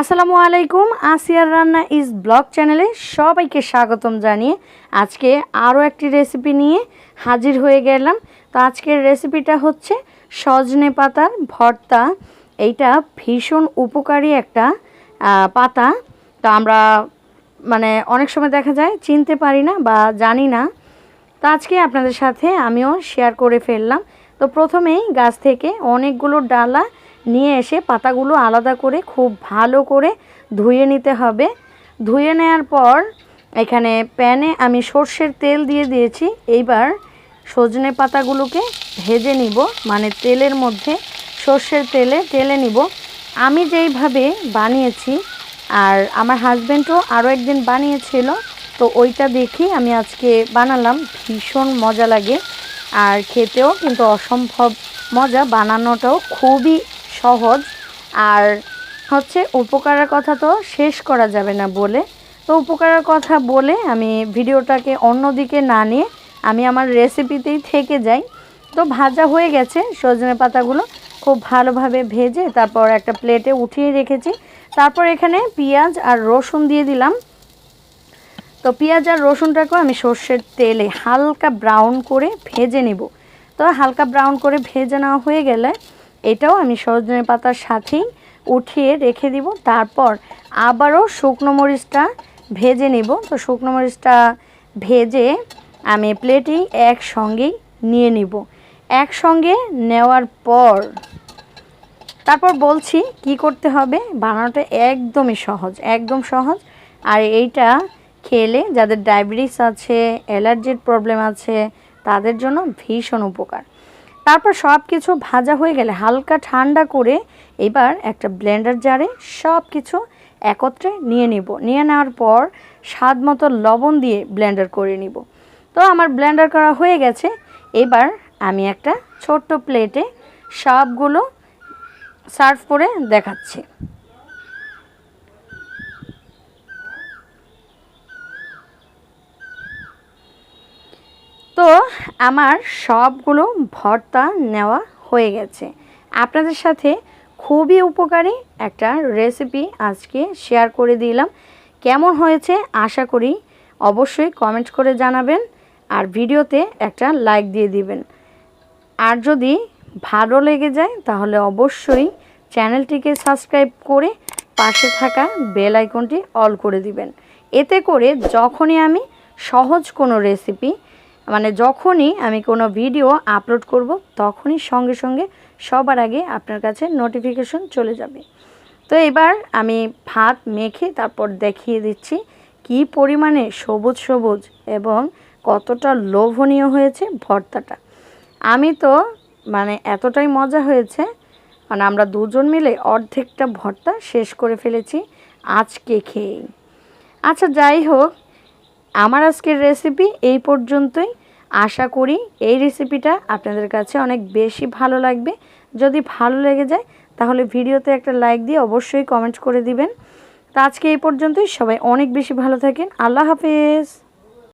আসসালামু আলাইকুম, আসিয়ার রান্না ইজ ব্লগ চ্যানেলে সবাইকে স্বাগতম জানিয়ে আজকে আরও একটি রেসিপি নিয়ে হাজির হয়ে গেলাম। তো আজকের রেসিপিটা হচ্ছে সজনে পাতার ভর্তা। এইটা ভীষণ উপকারী একটা পাতা। তো আমরা মানে অনেক সময় দেখা যায় চিনতে পারি না বা জানি না। তো আজকে আপনাদের সাথে আমিও শেয়ার করে ফেললাম। তো প্রথমেই গাছ থেকে অনেকগুলো ডালা নিয়ে এসে পাতাগুলো আলাদা করে খুব ভালো করে ধুয়ে নিতে হবে। ধুয়ে নেওয়ার পর এখানে প্যানে আমি সর্ষের তেল দিয়ে দিয়েছি। এইবার সজনে পাতাগুলোকে ভেজে নিব মানে তেলের মধ্যে সর্ষের তেলে তেলে নিব। আমি যেইভাবে বানিয়েছি, আর আমার হাজব্যান্ডও আরও একদিন বানিয়েছিল, তো ওইটা দেখি আমি আজকে বানালাম, ভীষণ মজা লাগে। আর খেতেও কিন্তু অসম্ভব মজা, বানানোটাও খুবই সহজ। আর হচ্ছে উপকারের কথা তো শেষ করা যাবে না বলে। তো উপকারের কথা বলে আমি ভিডিওটাকে অন্যদিকে না নিয়ে আমি আমার রেসিপিতেই থেকে যাই। তো ভাজা হয়ে গেছে সজনে পাতাগুলো। খুব ভালোভাবে ভেজে তারপর একটা প্লেটে উঠিয়ে রেখেছি। তারপর এখানে পেঁয়াজ আর রসুন দিয়ে দিলাম। তো পেঁয়াজ আর রসুনটাকেও আমি সর্ষের তেলে হালকা ব্রাউন করে ভেজে নিব। তো হালকা ব্রাউন করে ভেজে নেওয়া হয়ে গেলে এটাও আমি সজনে পাতার সাথেই উঠিয়ে রেখে দিব। তারপর আবারও শুকনো মরিচটা ভেজে নেব। তো শুকনো মরিচটা ভেজে আমি প্লেটেই একসঙ্গেই নিয়ে নিব। একসঙ্গে নেওয়ার পর তারপর বলছি কি করতে হবে? বানানোটা একদমই সহজ, একদম সহজ। আর এইটা খেলে যাদের ডায়াবেটিস আছে, অ্যালার্জির প্রবলেম আছে, তাদের জন্য ভীষণ উপকার। তারপর সব কিছু ভাজা হয়ে গেলে হালকা ঠান্ডা করে এবার একটা ব্লেন্ডার জারে সব কিছু একত্রে নিয়ে নিব। নিয়ে নেওয়ার পর স্বাদ মতো লবণ দিয়ে ব্লেন্ডার করে নিব। তো আমার ব্লেন্ডার করা হয়ে গেছে। এবার আমি একটা ছোট্ট প্লেটে সবগুলো সার্ভ করে দেখাচ্ছি। তো আমার সবগুলো ভর্তা নেওয়া হয়ে গেছে। আপনাদের সাথে খুবই উপকারী একটা রেসিপি আজকে শেয়ার করে দিলাম। কেমন হয়েছে আশা করি অবশ্যই কমেন্ট করে জানাবেন আর ভিডিওতে একটা লাইক দিয়ে দিবেন। আর যদি ভালো লেগে যায় তাহলে অবশ্যই চ্যানেলটিকে সাবস্ক্রাইব করে পাশে থাকা বেল আইকনটি অল করে দিবেন। এতে করে যখনই আমি সহজ কোনো রেসিপি মানে যখনই আমি কোনো ভিডিও আপলোড করব, তখনই সঙ্গে সঙ্গে সবার আগে আপনার কাছে নোটিফিকেশন চলে যাবে। তো এবার আমি ভাত মেখে তারপর দেখিয়ে দিচ্ছি কি পরিমাণে সবুজ সবুজ এবং কতটা লোভনীয় হয়েছে ভর্তাটা। আমি তো মানে এতটাই মজা হয়েছে মানে আমরা দুজন মিলে অর্ধেকটা ভর্তা শেষ করে ফেলেছি আজকে খেয়েই। আচ্ছা যাই হোক, আমার আজকের রেসিপি এই পর্যন্তই। আশা করি এই রেসিপিটা আপনাদের কাছে অনেক বেশি ভালো লাগবে। যদি ভালো লেগে যায়, তাহলে ভিডিওতে একটা লাইক দিয়ে অবশ্যই কমেন্ট করে দিবেন। তো আজকে এই পর্যন্তই। সবাই অনেক বেশি ভালো থাকেন। আল্লাহ হাফেজ।